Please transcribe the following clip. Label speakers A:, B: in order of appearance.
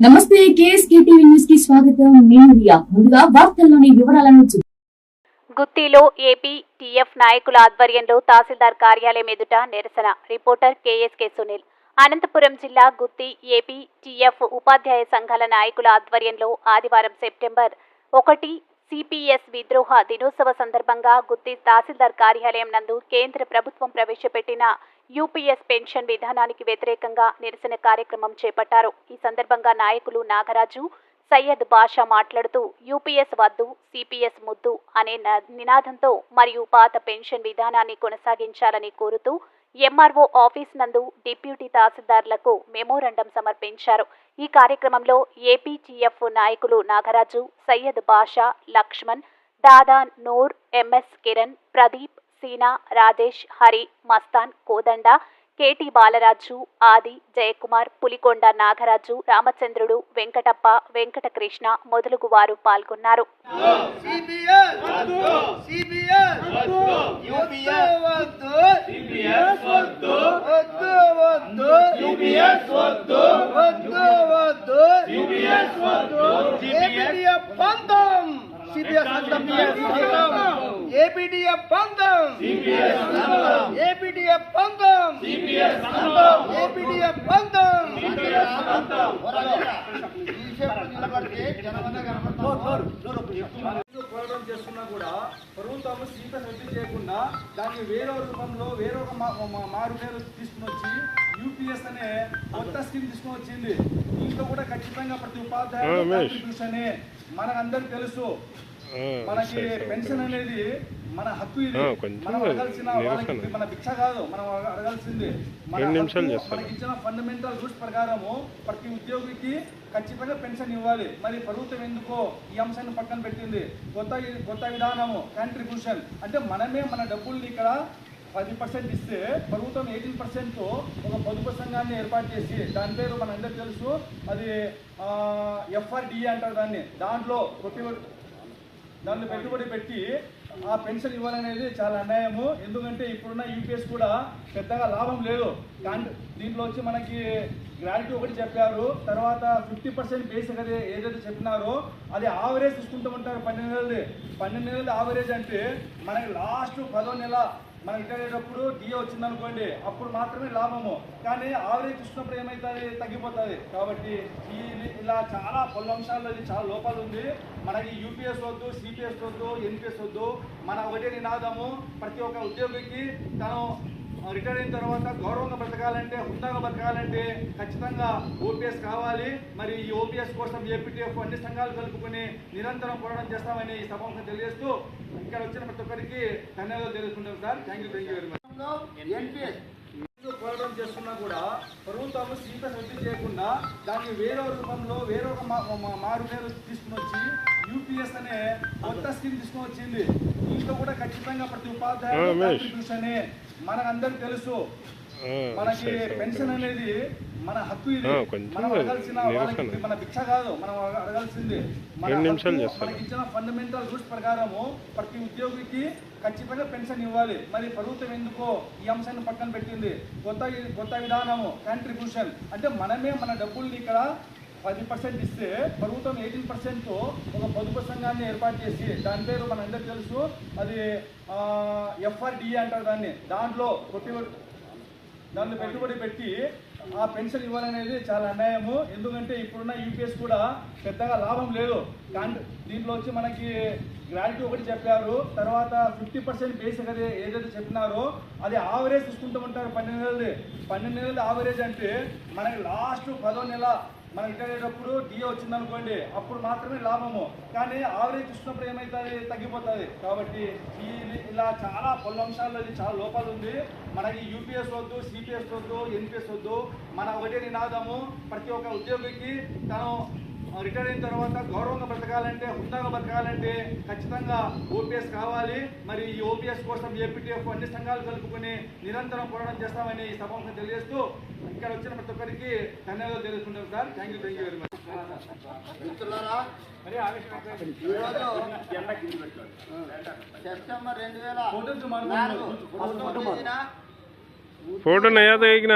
A: నమస్తే KSK TV న్యూస్కి స్వాగతం. నేను రియా. ముందుగా వార్తల్లోని వివరాలను చూ-
B: గుత్తిలో ఏపీ టీఎఫ్ నాయకుల ఆధ్వర్యంలో తహసీల్దార్ కార్యాలయం ఎదుట నిరసన. Reporter KSK Sunil. అనంతపురం జిల్లా గుత్తి ఏపీ టీఎఫ్ ఉపాధ్యాయ సంఘాల నాయకుల ఆధ్వర్యంలో ఆదివారం సెప్టెంబర్ ఒకటి సిపిఎస్ విద్రోహ దినోత్సవ సందర్భంగా గుత్తి తహసీల్దార్ కార్యాలయం నందు కేంద్ర ప్రభుత్వం ప్రవేశపెట్టిన యూపీఎస్ పెన్షన్ విధానానికి వ్యతిరేకంగా నిరసన కార్యక్రమం చేపట్టారు. ఈ సందర్భంగా నాయకులు నాగరాజు సయ్యద్ బాషా మాట్లాడుతూ యూపీఎస్ వద్దు సిపిఎస్ ముద్దు అనే న- నినాదంతో మరియు పాత పెన్షన్ విధానాన్ని కొనసాగించాలని కోరుతూ ఎంఆర్ఓ ఆఫీస్ నందు డిప్యూటీ తహసీల్దార్లకు మెమోరండం సమర్పించారు. ఈ కార్యక్రమంలో ఏపీటీఎఫ్ నాయకులు నాగరాజు సయ్యద్ బాషా లక్ష్మణ్ దాదా నూర్ ఎంఎస్ కిరణ్ ప్రదీప్ సీనా రాజేష్ హరి మస్తాన్ కోదండ కేటి బాలరాజు ఆది జయకుమార్ పులికొండ నాగరాజు రామచంద్రుడు వెంకటప్ప వెంకటకృష్ణ మొదలగు వారు పాల్గొన్నారు
C: సిబిఎస్ సిబిఎస్ యూపీఎస్ వద్దు సిబిఎస్ వద్దు వద్దు వద్దు సిబిఎస్ వద్దు వద్దు వద్దు సిబిఎస్ వద్దు ఏపీడీఎఫ్ పంతం సిబిఎస్ పంతం ఏపీడీఎఫ్ పంతం సిబిఎస్ పంతం ఏపీడీఎఫ్ పంతం సిబిఎస్ పంతం ఏపీడీఎఫ్ పంతం సిబిఎస్ పంతం నిలబడితే జనమంతా
D: ఎందుకు పోరాటం చేస్తున్నా కూడా ప్రభుత్వం సీత రద్దు చేయకుండా దాన్ని వేరే రూపంలో వేరొక మారు పేరు తీసుకుని వచ్చి యూపీఎస్ అనే కొత్త స్కీమ్ తీసుకుని వచ్చింది. దీంట్లో కూడా ఖచ్చితంగా ప్రతి కాంట్రిబ్యూషన్ మనకందరికి తెలుసు. మనకి పెన్షన్ అనేది మన హక్కు ఇది. మనం అడగాల్సిన వాళ్ళకి మన భిక్ష కాదు మనం అడగాల్సింది మనకి ఇచ్చిన ఫండమెంటల్ రూల్స్ ప్రకారము ప్రతి ఉద్యోగికి ఖచ్చితంగా పెన్షన్ ఇవ్వాలి. మరి ప్రభుత్వం ఎందుకో ఈ అంశాన్ని పక్కన పెట్టింది. కొత్త కొత్త విధానము కాంట్రిబ్యూషన్ అంటే మనమే మన డబ్బుల్ని ఇక్కడ పది పర్సెంట్ ఇస్తే ప్రభుత్వం ఎయిటీన్ పర్సెంట్ ఒక పొదుపు సంఘాన్ని ఏర్పాటు చేసి దాని పేరు మనందరికీ తెలుసు. అది ఎఫ్ఆర్డిఏ అంటారు దాన్ని. దాంట్లో పెట్టుబడి దాన్ని పెట్టుబడి పెట్టి ఆ పెన్షన్ ఇవ్వాలనేది చాలా అన్యాయము. ఎందుకంటే ఇప్పుడున్న యూపీఎస్ కూడా పెద్దగా లాభం లేదు. కానీ దీంట్లో వచ్చి మనకి గ్రాడ్యుటీ ఒకటి చెప్పారు. తర్వాత ఫిఫ్టీ పర్సెంట్ బేసిక్ అది ఏదైతే చెప్పినారో అది ఆవరేజ్ తీసుకుంటూ ఉంటారు పన్నెండు నెలలది. పన్నెండు నెలలు ఆవరేజ్ అంటే మనకి లాస్ట్ పదో నెల మనం రిటైర్ డిఏ వచ్చింది అనుకోండి అప్పుడు మాత్రమే లాభము. కానీ ఆవరేజ్ చూసినప్పుడు ఏమవుతుంది తగ్గిపోతుంది. కాబట్టి ఈ ఇలా చాలా పలు అంశాల్లో చాలా లోపాలు ఉంది మనకి యూపీఎస్ వద్దు సిపిఎస్ వద్దు ఎన్పిఎస్ వద్దు. మన ఒకటే నినాదము. ప్రతి ఒక్క ఉద్యోగికి తను రిటైర్ అయిన తర్వాత గౌరవంగా బ్రతకాలంటే హుందాగా బ్రతకాలంటే ఖచ్చితంగా ఓపీఎస్ కావాలి. మరి ఈ ఓపీఎస్ కోసం ఏపీటీఎఫ్ అన్ని సంఘాలు కలుపుకొని నిరంతరం పోరాటం చేస్తామని ఈ సభకు తెలియజేస్తూ ఇక్కడ వచ్చిన ప్రతి ఒక్కరికి ధన్యవాదాలు తెలుసుకుంటాం sir. Thank you thank you very much పోరాటం చేస్తున్నా కూడా ప్రభుత్వం సీత రద్దు చేయకుండా దాన్ని వేరే రూపంలో వేరొక మారు పేరు తీసుకుని వచ్చి యూపీఎస్ అనే కొత్త స్కీమ్ తీసుకుని వచ్చింది. దీంట్లో కూడా ఖచ్చితంగా ప్రతి ఉపాధ్యాయుడు కాంట్రిబ్యూషన్ మనకందరికి తెలుసు. మనకి పెన్షన్ అనేది మన హక్కు ఇది. మనం అడగాల్సిన వాళ్ళకి మన భిక్ష కాదు. మనం అడగాల్సింది మన మనకి ఇచ్చిన ఫండమెంటల్ రూల్స్ ప్రకారము ప్రతి ఉద్యోగికి ఖచ్చితంగా పెన్షన్ ఇవ్వాలి. మరి ప్రభుత్వం ఎందుకో ఈ అంశాన్ని పక్కన పెట్టింది. కొత్త కొత్త విధానము కాంట్రిబ్యూషన్ అంటే మనమే మన డబ్బుల్ని ఇక్కడ పది పర్సెంట్ ఇస్తే ప్రభుత్వం ఎయిటీన్ పర్సెంట్ ఒక పొదుపు సంఘాన్ని ఏర్పాటు చేసి దాని పేరు మనందరికీ తెలుసు అది ఎఫ్ఆర్డిఏ అంటారు దాన్ని. దాంట్లో పెట్టుబడి దాంట్లో పెట్టుబడి పెట్టి ఆ పెన్షన్ ఇవ్వాలనేది చాలా అన్యాయము. ఎందుకంటే ఇప్పుడున్న యూపీఎస్ కూడా పెద్దగా లాభం లేదు. దీంట్లో వచ్చి మనకి గ్రాడ్యుటీ ఒకటి చెప్పారు. తర్వాత ఫిఫ్టీ పర్సెంట్ బేసిక్ అది ఏదైతే చెప్పినారో అది ఆవరేజ్ తీసుకుంటూ ఉంటారు పన్నెండు నెలలది. పన్నెండు నెలలు ఆవరేజ్ అంటే మనకి లాస్ట్ పదో నెల మనం రిటైర్ డిఏ వచ్చింది అనుకోండి అప్పుడు మాత్రమే లాభము. కానీ ఆవరేజ్ చూసినప్పుడు ఏమవుతుంది తగ్గిపోతుంది. కాబట్టి ఈ ఇలా చాలా పలు అంశాల్లో చాలా లోపాలు ఉంది మనకి యూపీఎస్ వద్దు సిపిఎస్ వద్దు ఎన్పిఎస్ వద్దు. మన ఒకటే నినాదము. ప్రతి ఒక్క ఉద్యోగికి తను రిటైర్ అయిన తర్వాత గౌరవంగా బ్రతకాలంటే హుందాగా బ్రతకాలంటే ఖచ్చితంగా ఓపీఎస్ కావాలి. మరి ఈ ఓపీఎస్ కోసం ఏపీటీఎఫ్ అన్ని సంఘాలు కలుపుకొని నిరంతరం పోరాటం చేస్తామని ఈ సభకు తెలియజేస్తూ ఇక్కడ వచ్చిన ప్రతి ఒక్కరికి ధన్యవాదాలు తెలుసుకుంటాం sir. Thank you thank you very much
C: September రెండు వేల ఫోటో
E: నయా
C: తగిన